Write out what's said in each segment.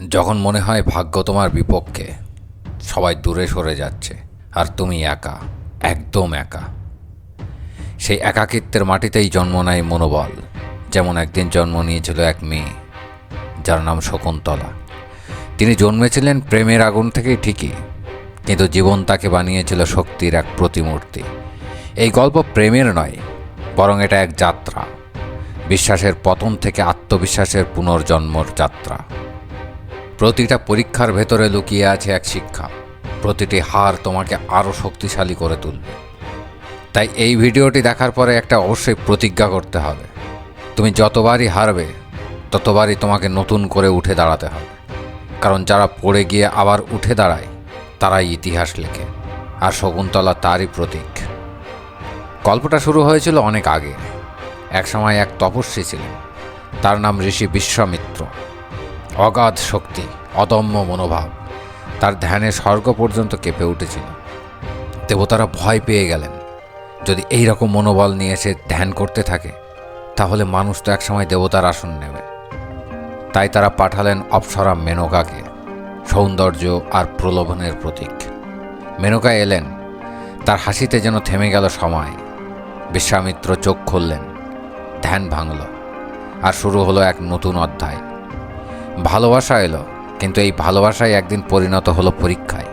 যখন মনে হয় ভাগ্য তোমার বিপক্ষে, সবাই দূরে সরে যাচ্ছে, আর তুমি একা, একদম একা। সেই একাকিত্বের মাটিতেই জন্ম নেয় মনোবল, যেমন একদিন জন্ম নিয়েছিল এক মেয়ে, যার নাম শকুন্তলা। তিনি জন্মেছিলেন প্রেমের আগুন থেকেই ঠিকই, কিন্তু জীবন তাকে বানিয়েছিল শক্তির এক প্রতিমূর্তি। এই গল্প প্রেমের নয়, বরং এটা এক যাত্রা, বিশ্বাসের পতন থেকে আত্মবিশ্বাসের পুনর্জন্মর যাত্রা। প্রতিটা পরীক্ষার ভেতরে লুকিয়ে আছে এক শিক্ষা। প্রতিটি হার তোমাকে আরও শক্তিশালী করে তুলবে। তাই এই ভিডিওটি দেখার পরে একটা অবশ্যই প্রতিজ্ঞা করতে হবে। তুমি যতবারই হারবে, ততবারই তোমাকে নতুন করে উঠে দাঁড়াতে হবে। কারণ যারা পড়ে গিয়ে আবার উঠে দাঁড়ায়, তারাই ইতিহাস লেখে, আর শকুন্তলা তারই প্রতীক। গল্পটা শুরু হয়েছিল অনেক আগে। একসময় এক তপস্বী ছিলেন। তার নাম ঋষি বিশ্বামিত্র। অগাধ শক্তি, অদম্য মনোভাব। তার ধ্যানে স্বর্গ পর্যন্ত কেঁপে উঠেছিল। দেবতারা ভয় পেয়ে গেলেন। যদি এই রকম মনোবল নিয়ে এসে ধ্যান করতে থাকে, তাহলে মানুষ তো একসময় দেবতার আসন নেবে। তাই তারা পাঠালেন অপ্সরা মেনকাকে, সৌন্দর্য আর প্রলোভনের প্রতীক। মেনকা এলেন। তার হাসিতে যেন থেমে গেল সময়। বিশ্বামিত্র চোখ খুললেন। ধ্যান ভাঙল। আর শুরু হলো এক নতুন অধ্যায়। ভালোবাসা এলো, কিন্তু এই ভালোবাসাই একদিন পরিণত হলো পরীক্ষায়।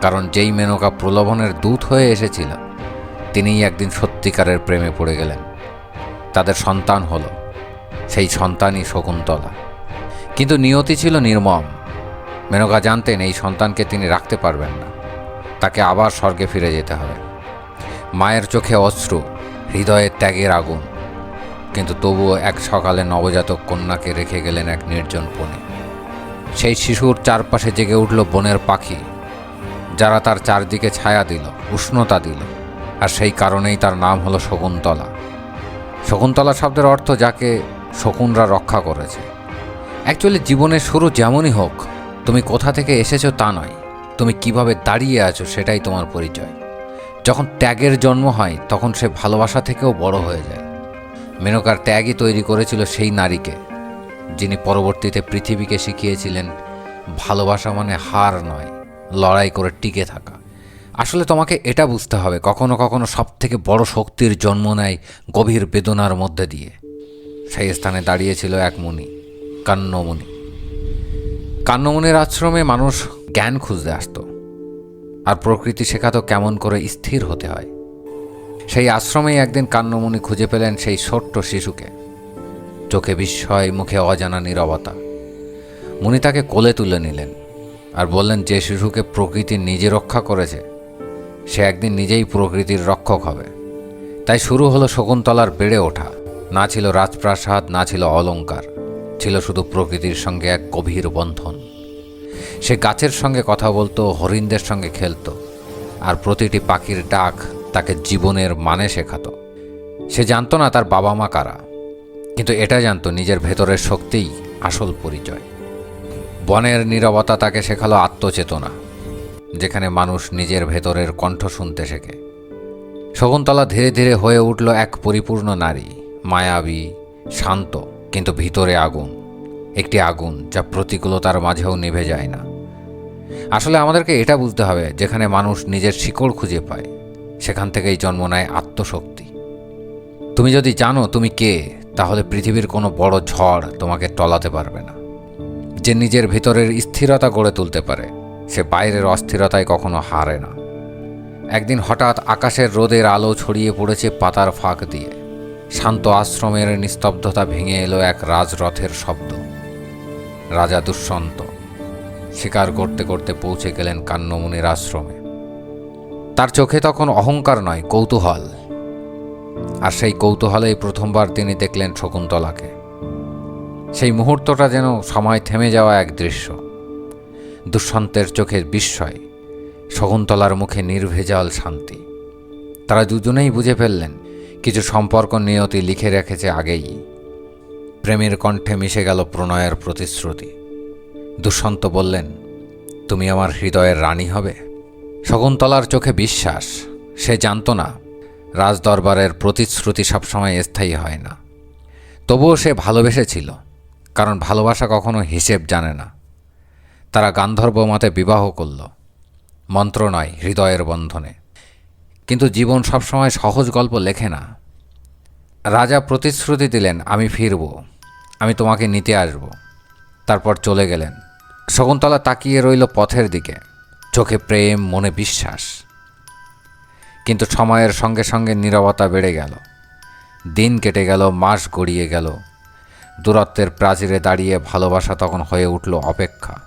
কারণ যেই মেনকা প্রলোভনের দূত হয়ে এসেছিল, তিনিই একদিন সত্যিকারের প্রেমে পড়ে গেলেন। তাদের সন্তান হলো, সেই সন্তানই শকুন্তলা। কিন্তু নিয়তি ছিল নির্মম। মেনকা জানতেন এই সন্তানকে তিনি রাখতে পারবেন না। তাকে আবার স্বর্গে ফিরে যেতে হবে। মায়ের চোখে অশ্রু, হৃদয়ে ত্যাগের আগুন। কিন্তু তবুও এক সকালে নবজাতক কন্যাকে রেখে গেলেন এক নির্জন বনে। সেই শিশুর চারপাশে জেগে উঠল বনের পাখি। যারা তার চারদিকে ছায়া দিল, উষ্ণতা দিল, আর সেই কারণেই তার নাম হলো শকুন্তলা। শকুন্তলা শব্দের অর্থ যাকে শকুনরা রক্ষা করেছে। অ্যাকচুয়ালি জীবনের শুরু যেমনই হোক, তুমি কোথা থেকে এসেছ তা নয়। তুমি কীভাবে দাঁড়িয়ে আছো সেটাই তোমার পরিচয়। যখন ত্যাগের জন্ম হয়, তখন সে ভালোবাসা থেকেও বড় হয়ে যায়। মেনকার ত্যাগই তৈরি করেছিল সেই নারীকে, যিনি পরবর্তীতে পৃথিবীকে শিখিয়েছিলেন, ভালোবাসা মানে হার নয়, লড়াই করে টিকে থাকা। আসলে তোমাকে এটা বুঝতে হবে, কখনো কখনো সব থেকে বড় শক্তির জন্ম নেয় গভীর বেদনার মধ্যে দিয়ে। সেই স্থানে দাঁড়িয়েছিল এক মুনি কান্নমুনি কান্নমুনির আশ্রমে মানুষ জ্ঞান খুঁজতে আসতো, আর প্রকৃতি শেখাতো কেমন করে স্থির হতে হয়। সেই আশ্রমেই একদিন কান্নমুনি খুঁজে পেলেন সেই ছোট্ট শিশুকে। চোখে বিস্ময়, মুখে অজানা নিরবতা। মুনি তাকে কোলে তুলে নিলেন আর বললেন, যে শিশুকে প্রকৃতি নিজে রক্ষা করেছে, সে একদিন নিজেই প্রকৃতির রক্ষক হবে। তাই শুরু হলো শকুন্তলার বেড়ে ওঠা। না ছিল রাজপ্রাসাদ, না ছিল অলংকার ছিল শুধু প্রকৃতির সঙ্গে এক গভীর বন্ধন। সে গাছের সঙ্গে কথা বলতো, হরিণদের সঙ্গে খেলতো আর প্রতিটি পাখির ডাক তাকে জীবনের মানে শেখাতো। সে জানতো না তার বাবা মা কারা, কিন্তু এটা জানতো নিজের ভেতরের শক্তিই আসল পরিচয়। বনের নীরবতা তাকে শেখালো আত্মচেতনা, যেখানে মানুষ নিজের ভেতরের কণ্ঠ শুনতে শেখে। শকুন্তলা ধীরে ধীরে হয়ে উঠল এক পরিপূর্ণ নারী, মায়াবী, শান্ত, কিন্তু ভিতরে আগুন, একটি আগুন যা প্রতিকূলতার মাঝেও নিভে যায় না। আসলে আমাদেরকে এটা বুঝতে হবে, যেখানে মানুষ নিজের শিকড় খুঁজে পায়। সেখান থেকেই জন্ম নেয় আত্মশক্তি। তুমি যদি জানো তুমি কে, তাহলে পৃথিবীর কোনো বড় ঝড় তোমাকে টলাতে পারবে না। যে নিজের ভিতরের স্থিরতা গড়ে তুলতে পারে, সে বাইরের অস্থিরতায় কখনো হারে না। একদিন হঠাৎ আকাশের রোদের আলো ছড়িয়ে পড়েছে পাতার ফাঁক দিয়ে। শান্ত আশ্রমের নিস্তব্ধতা ভেঙে এলো এক রাজরথের শব্দ। রাজা দুষ্যন্ত শিকার করতে করতে পৌঁছে গেলেন কান্নমুনির আশ্রমে। তার চোখে তখন অহংকার নয়, কৌতূহল। আর সেই কৌতূহলেই প্রথমবার তিনি দেখলেন শকুন্তলাকে। সেই মুহূর্তটা যেন সময় থেমে যাওয়া এক দৃশ্য। দুঃসন্তের চোখে বিস্ময়, শকুন্তলার মুখে নির্ভেজাল শান্তি। তারা দুজনেই বুঝে ফেললেন, কিছু সম্পর্ক নিয়তি লিখে রেখেছে আগেই। প্রেমের কণ্ঠে মিশে গেল প্রণয়ের প্রতিশ্রুতি। দুঃসন্ত বললেন, তুমি আমার হৃদয়ের রানী হবে? শকুন্তলার চোখে বিশ্বাস, সে জানত না। রাজদরবারের প্রতিশ্রুতি সবসময় স্থায়ী হয় না। তবুও সে ভালোবেসেছিল, কারণ ভালোবাসা কখনো হিসেব জানে না। তারা গান্ধর্ব মতে বিবাহ করল, মন্ত্র নয়, হৃদয়ের বন্ধনে। কিন্তু জীবন সবসময় সহজ গল্প লেখে না। রাজা প্রতিশ্রুতি দিলেন, আমি ফিরব, আমি তোমাকে নিতে আসব। তারপর চলে গেলেন। শকুন্তলা তাকিয়ে রইল পথের দিকে। চোখে প্রেম, মনে বিশ্বাস। কিন্তু সময়ের সঙ্গে সঙ্গে নীরবতা বেড়ে গেল। দিন কেটে গেল, মাস গড়িয়ে গেল। দূরত্বের প্রাচীরে দাঁড়িয়ে ভালোবাসা তখন হয়ে উঠল অপেক্ষা।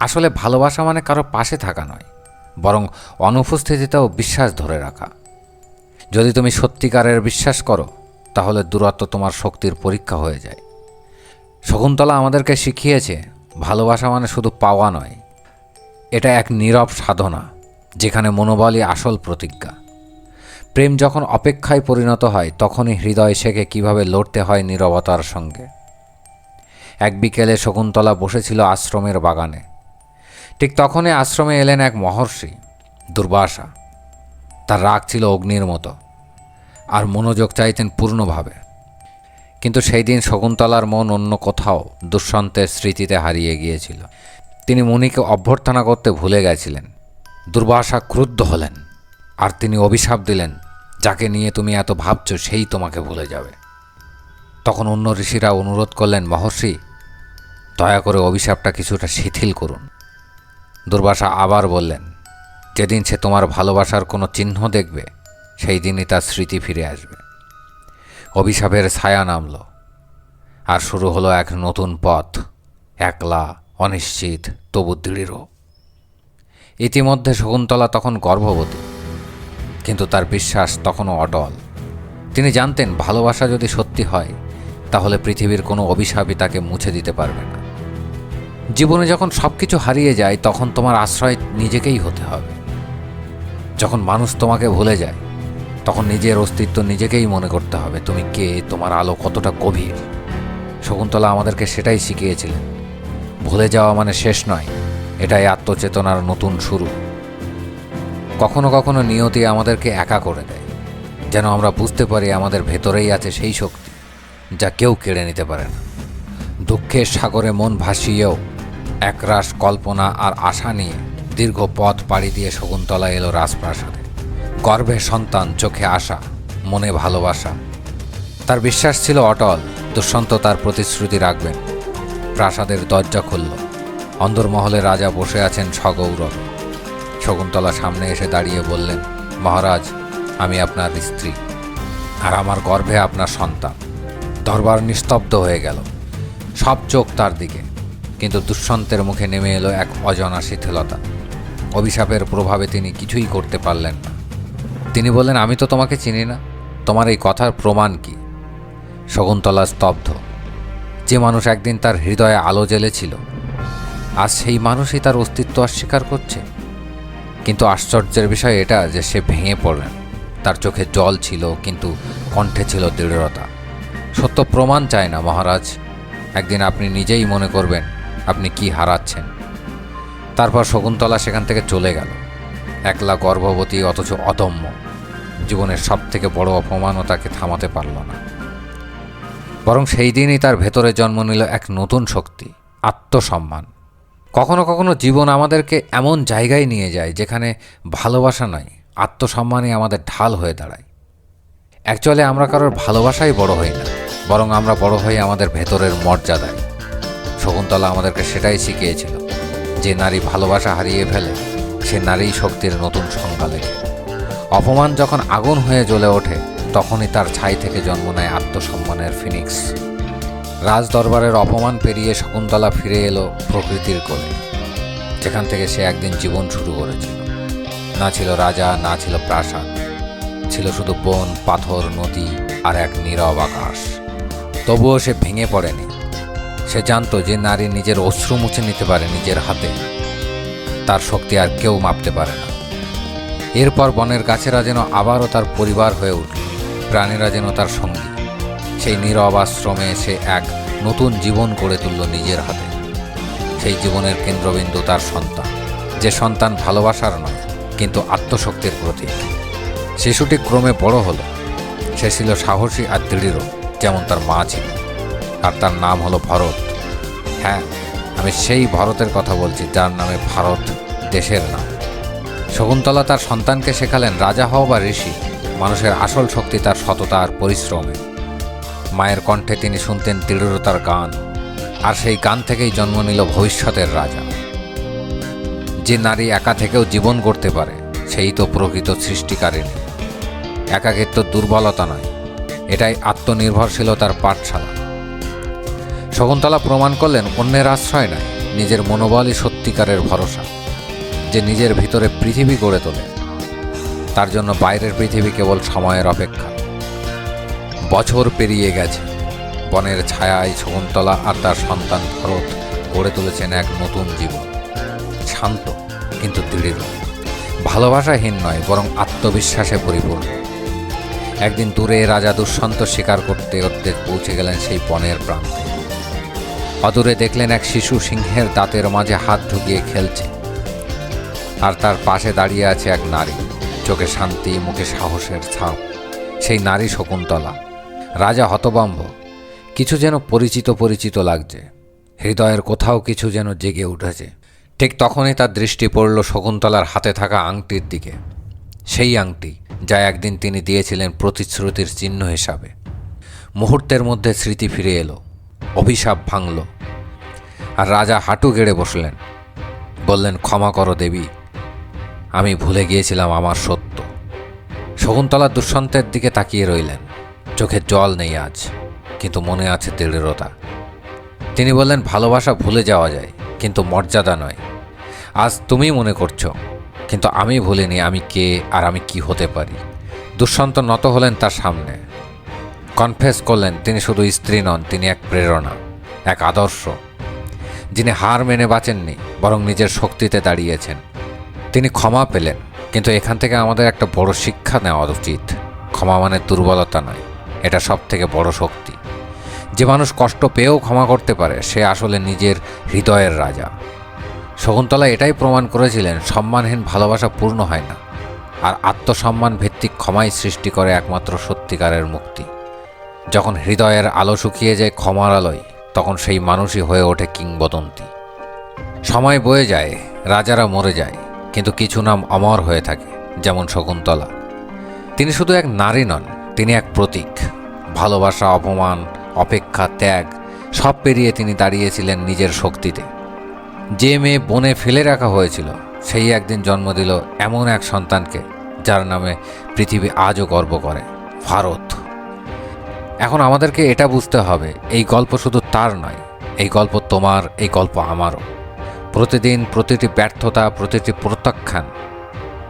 আসলে ভালোবাসা মানে কারও পাশে থাকা নয়, বরং অনুপস্থিতিতেও বিশ্বাস ধরে রাখা। যদি তুমি সত্যিকারের বিশ্বাস করো, তাহলে দূরত্ব তোমার শক্তির পরীক্ষা হয়ে যায়। শকুন্তলা আমাদেরকে শিখিয়েছে, ভালোবাসা মানে শুধু পাওয়া নয় এটা এক নীরব সাধনা, যেখানে মনোবলই আসল প্রতিজ্ঞা। প্রেম যখন অপেক্ষায় পরিণত হয়, তখনই হৃদয় শেখে কীভাবে লড়তে হয় নীরবতার সঙ্গে। এক বিকেলে শকুন্তলা বসেছিল আশ্রমের বাগানে। ঠিক তখনই আশ্রমে এলেন এক মহর্ষি, দুর্বাসা। তার রাগ ছিল অগ্নির মতো, আর মনোযোগ চাইতেন পূর্ণভাবে। কিন্তু সেই দিন শকুন্তলার মন অন্য কোথাও দুষ্যন্তের স্মৃতিতে হারিয়ে গিয়েছিল। তিনি মুনিকে অভ্যর্থনা করতে ভুলে গেছিলেন। দুর্বাসা ক্রুদ্ধ হলেন আর তিনি অভিশাপ দিলেন, যাকে নিয়ে তুমি এত ভাবছ সেই তোমাকে ভুলে যাবে। তখন অন্য ঋষিরা অনুরোধ করলেন, মহর্ষি, দয়া করে অভিশাপটা কিছুটা শিথিল করুন। দুর্বাসা আবার বললেন, যেদিন সে তোমার ভালোবাসার কোনো চিহ্ন দেখবে, সেই দিনই তার স্মৃতি ফিরে আসবে। অভিশাপের ছায়া নামল, আর শুরু হলো এক নতুন পথ, একলা অনিশ্চিত, তবু দৃঢ়। ইতিমধ্যে শকুন্তলা তখন গর্ভবতী, কিন্তু তার বিশ্বাস তখনও অটল। তিনি জানতেন, ভালোবাসা যদি সত্যি হয়, তাহলে পৃথিবীর কোনো অভিশাপই তাকে মুছে দিতে পারবে না। জীবনে যখন সব কিছু হারিয়ে যায়, তখন তোমার আশ্রয় নিজেকেই হতে হবে। যখন মানুষ তোমাকে ভুলে যায়, তখন নিজের অস্তিত্ব নিজেকেই মনে করতে হবে, তুমি কে, তোমার আলো কতটা গভীর। শকুন্তলা আমাদেরকে সেটাই শিখিয়েছিলেন। ভুলে যাওয়া মানে শেষ নয়, এটাই আত্মচেতনার নতুন শুরু। কখনো কখনো নিয়তি আমাদেরকে একা করে দেয়, যেন আমরা বুঝতে পারি আমাদের ভেতরেই আছে সেই শক্তি, যা কেউ কেড়ে নিতে পারে না। দুঃখের সাগরে মন ভাসিয়েও একরাশ কল্পনা আর আশা নিয়ে দীর্ঘ পথ পাড়ি দিয়ে শকুন্তলা এলো রাজপ্রাসাদে। গর্ভে সন্তান, চোখে আশা, মনে ভালোবাসা। তার বিশ্বাস ছিল অটল দুষ্যন্ত তার প্রতিশ্রুতি রাখবেন। প্রাসাদের দরজা খুলল। অন্দরমহলে রাজা বসে আছেন সগৌরব। শকুন্তলা সামনে এসে দাঁড়িয়ে বললেন, মহারাজ, আমি আপনার স্ত্রী আর আমার গর্ভে আপনার সন্তান। দরবার নিস্তব্ধ হয়ে গেল। সব চোখ তার দিকে। কিন্তু দুঃসন্তের মুখে নেমে এলো এক অজানা শিথিলতা। অভিশাপের প্রভাবে তিনি কিছুই করতে পারলেন না। তিনি বললেন, আমি তো তোমাকে চিনি না। তোমার এই কথার প্রমাণ কি? শকুন্তলা স্তব্ধ। যে মানুষ একদিন তার হৃদয়ে আলো জ্বেলেছিল, আজ সেই মানুষই তার অস্তিত্ব অস্বীকার করছে। কিন্তু আশ্চর্যের বিষয় এটা যে সে ভেঙে পড়লেন। তার চোখে জল ছিল, কিন্তু কণ্ঠে ছিল দৃঢ়তা। সত্য প্রমাণ চায় না, মহারাজ। একদিন আপনি নিজেই মনে করবেন, আপনি কি হারাচ্ছেন। তারপর শকুন্তলা সেখান থেকে চলে গেল। একলা গর্ভবতী অথচ অদম্য। জীবনের সব থেকে বড় অপমানও তাকে থামাতে পারল না। বরং সেই দিনই তার ভেতরে জন্ম নিল এক নতুন শক্তি, আত্মসম্মান। কখনো কখনো জীবন আমাদেরকে এমন জায়গায় নিয়ে যায় যেখানে ভালোবাসা নয়, আত্মসম্মানই আমাদের ঢাল হয়ে দাঁড়ায়। অ্যাকচুয়ালি আমরা কারোর ভালোবাসাই বড় হই না, বরং আমরা বড় হই আমাদের ভেতরের মর্যাদায়। শকুন্তলা আমাদেরকে সেটাই শিখিয়েছিল, যে নারী ভালোবাসা হারিয়ে ফেলে, সে নারী শক্তির নতুন সংজ্ঞা লেখে। অপমান যখন আগুন হয়ে জ্বলে ওঠে তখনই তার ছাই থেকে জন্ম নেয় আত্মসম্মানের ফিনিক্স। রাজ দরবারের অপমান পেরিয়ে শকুন্তলা ফিরে এলো প্রকৃতির কোলে, যেখান থেকে সে একদিন জীবন শুরু করেছিল। না ছিল রাজা, না ছিল প্রাসাদ, ছিল শুধু বন, পাথর, নদী আর এক নীরব আকাশ। তবুও সে ভেঙে পড়েনি। সে জানতো যে নারী নিজের অশ্রু মুছে নিতে পারে নিজের হাতে। তার শক্তি আর কেউ মাপতে পারে না। এরপর বনের গাছেরা যেন আবারও তার পরিবার হয়ে উঠল। প্রাণীরা যেন তার সঙ্গী। সেই নীরব আশ্রমে সে এক নতুন জীবন গড়ে তুলল নিজের হাতে। সেই জীবনের কেন্দ্রবিন্দু তার সন্তান। যে সন্তান ভালোবাসার নয়, কিন্তু আত্মশক্তির প্রতীক। শিশুটি ক্রমে বড় হলো। সে ছিল সাহসী আর দৃঢ়, যেমন তার মা ছিল। আর তার নাম হলো ভরত। হ্যাঁ আমি সেই ভরতের কথা বলছি, যার নামে ভারত দেশের নাম। শকুন্তলা তার সন্তানকে শেখালেন রাজা হও বা ঋষি। মানুষের আসল শক্তি তার সততা আর পরিশ্রমে। মায়ের কণ্ঠে তিনি শুনতেন দৃঢ়তার গান, আর সেই গান থেকেই জন্ম নিল ভবিষ্যতের রাজা। যে নারী একা থেকেও জীবন করতে পারে, সেই তো প্রকৃত সৃষ্টিকারিণী। একাকিত্ব দুর্বলতা নয়, এটাই আত্মনির্ভরশীলতার পাঠশালা। শকুন্তলা প্রমাণ করলেন, অন্যের আশ্রয় নয় নিজের মনোবলই সত্যিকারের ভরসা, যে নিজের ভিতরে পৃথিবী গড়ে তোলে। তার জন্য বাইরের পৃথিবী কেবল সময়ের অপেক্ষা। বছর পেরিয়ে গেছে। বনের ছায়ায় শকুন্তলা আর তার সন্তান ভরত গড়ে তুলেছেন এক নতুন জীবন। শান্ত কিন্তু দৃঢ়। ভালোবাসাহীন নয়, বরং আত্মবিশ্বাসে পরিপূর্ণ। একদিন দূরে রাজা দুষ্যন্ত শিকার করতে অর্ধেক পৌঁছে গেলেন সেই বনের প্রান্তে। অদূরে দেখলেন এক শিশু সিংহের দাঁতের মাঝে হাত ঢুকিয়ে খেলছে। আর তার পাশে দাঁড়িয়ে আছে এক নারী। চোখে শান্তি, মুখে সাহসের ছাপ, সেই নারী শকুন্তলা, রাজা হতবাম্ব। কিছু যেন পরিচিত পরিচিত লাগছে। হৃদয়ের কোথাও কিছু যেন জেগে উঠেছে। ঠিক তখনই তার দৃষ্টি পড়ল শকুন্তলার হাতে থাকা আংটির দিকে। সেই আংটি যা একদিন তিনি দিয়েছিলেন প্রতিশ্রুতির চিহ্ন হিসাবে। মুহূর্তের মধ্যে স্মৃতি ফিরে এলো। অভিশাপ ভাঙল। আর রাজা হাঁটু গেড়ে বসলেন। বললেন, ক্ষমা করো দেবী আমি ভুলে গিয়েছিলাম আমার সত্য। শকুন্তলা দুষ্যন্তের দিকে তাকিয়ে রইলেন। চোখে জল নেই আজ, কিন্তু মনে আছে দৃঢ়তা। তিনি বললেন, ভালোবাসা ভুলে যাওয়া যায়, কিন্তু মর্যাদা নয়। আজ তুমি মনে করছ, কিন্তু আমি ভুলিনি আমি কে আর আমি কি হতে পারি। দুষ্যন্ত নত হলেন তার সামনে। কনফেস করলেন, তিনি শুধু স্ত্রী নন, তিনি এক প্রেরণা, এক আদর্শ। যিনি হার মেনে বাঁচেননি, বরং নিজের শক্তিতে দাঁড়িয়েছেন। তিনি ক্ষমা পেলেন, কিন্তু এখান থেকে আমাদের একটা বড় শিক্ষা নেওয়া উচিত। ক্ষমা মানে দুর্বলতা নয়, এটা সব থেকে বড় শক্তি। যে মানুষ কষ্ট পেয়েও ক্ষমা করতে পারে, সে আসলে নিজের হৃদয়ের রাজা। শকুন্তলা এটাই প্রমাণ করেছিলেন, সম্মানহীন ভালোবাসা পূর্ণ হয় না, আর আত্মসম্মান ভিত্তিক ক্ষমাই সৃষ্টি করে একমাত্র সত্যিকারের মুক্তি। যখন হৃদয়ের আলো শুকিয়ে যায় ক্ষমার আলোয়, তখন সেই মানুষই হয়ে ওঠে কিংবদন্তি। সময় বয়ে যায়, রাজারা মরে যায় কিন্তু কিছু নাম অমর হয়ে থাকে, যেমন শকুন্তলা। তিনি শুধু এক নারী নন, তিনি এক প্রতীক। ভালোবাসা, অপমান, অপেক্ষা, ত্যাগ, সব পেরিয়ে তিনি দাঁড়িয়েছিলেন নিজের শক্তিতে। যে মেয়ে বনে ফেলে রাখা হয়েছিল, সেই একদিন জন্ম দিল এমন এক সন্তানকে, যার নামে পৃথিবী আজও গর্ব করে, ভারত। এখন আমাদেরকে এটা বুঝতে হবে, এই গল্প শুধু তার নয়, এই গল্প তোমার, এই গল্প আমারও। প্রতিদিন প্রতিটি ব্যর্থতা, প্রতিটি প্রত্যাখ্যান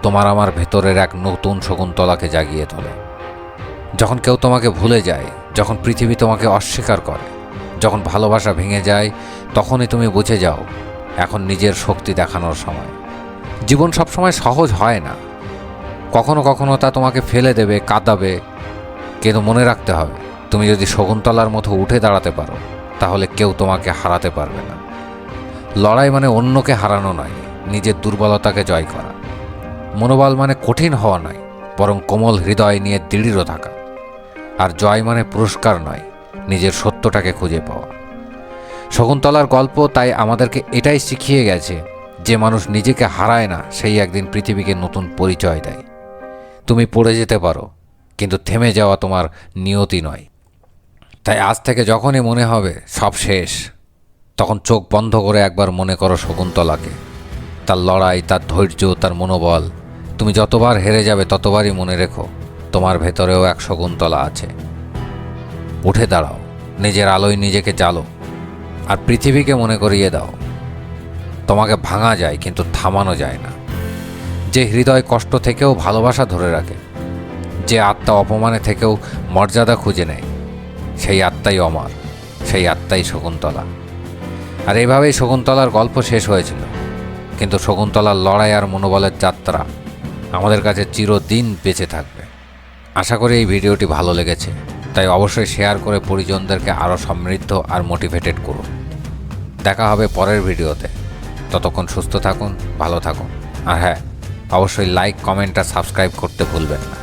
তোমার আমার ভেতরের এক নতুন শকুন্তলাকে জাগিয়ে তোলে। যখন কেউ তোমাকে ভুলে যায়, যখন পৃথিবী তোমাকে অস্বীকার করে, যখন ভালোবাসা ভেঙে যায়, তখনই তুমি বুঝে যাও, এখন নিজের শক্তি দেখানোর সময়। জীবন সবসময় সহজ হয় না। কখনো কখনো তা তোমাকে ফেলে দেবে, কাঁদাবে, কিন্তু মনে রাখতে হবে, তুমি যদি শকুন্তলার মতো উঠে দাঁড়াতে পারো, তাহলে কেউ তোমাকে হারাতে পারবে না। লড়াই মানে অন্যকে হারানো নয়, নিজের দুর্বলতাকে জয় করা। মনোবল মানে কঠিন হওয়া নয়, বরং কোমল হৃদয় নিয়ে দৃঢ় থাকা। আর জয় মানে পুরস্কার নয়, নিজের সত্যটাকে খুঁজে পাওয়া। শকুন্তলার গল্প তাই আমাদেরকে এটাই শিখিয়ে গেছে, যে মানুষ নিজেকে হারায় না, সেই একদিন পৃথিবীকে নতুন পরিচয় দেয়। তুমি পড়ে যেতে পারো, কিন্তু থেমে যাওয়া তোমার নিয়তি নয়। তাই আজ থেকে যখনই মনে হবে, সব শেষ। তখন চোখ বন্ধ করে একবার মনে করো শকুন্তলাকে। তার লড়াই, তার ধৈর্য, তার মনোবল। তুমি যতবার হেরে যাবে ততবারই মনে রেখো, তোমার ভেতরেও এক শকুন্তলা আছে। উঠে দাঁড়াও, নিজের আলোয় নিজেকে জ্বালো, আর পৃথিবীকে মনে করিয়ে দাও। তোমাকে ভাঙা যায়, কিন্তু থামানো যায় না। যে হৃদয় কষ্ট থেকেও ভালোবাসা ধরে রাখে, যে আত্মা অপমানে থেকেও মর্যাদা খুঁজে নেয়, সেই আত্মাই অমর, সেই আত্মাই শকুন্তলা। আর এইভাবেই শকুন্তলার গল্প শেষ হয়েছিল। কিন্তু শকুন্তলার লড়াই আর মনোবলের যাত্রা আমাদের কাছে চিরদিন বেঁচে থাকবে। আশা করি এই ভিডিওটি ভালো লেগেছে, তাই অবশ্যই শেয়ার করে পরিজনদেরকে আরও সমৃদ্ধ আর মোটিভেটেড করুন। দেখা হবে পরের ভিডিওতে। ততক্ষণ সুস্থ থাকুন, ভালো থাকুন। আর হ্যাঁ অবশ্যই লাইক কমেন্ট আর সাবস্ক্রাইব করতে ভুলবেন না।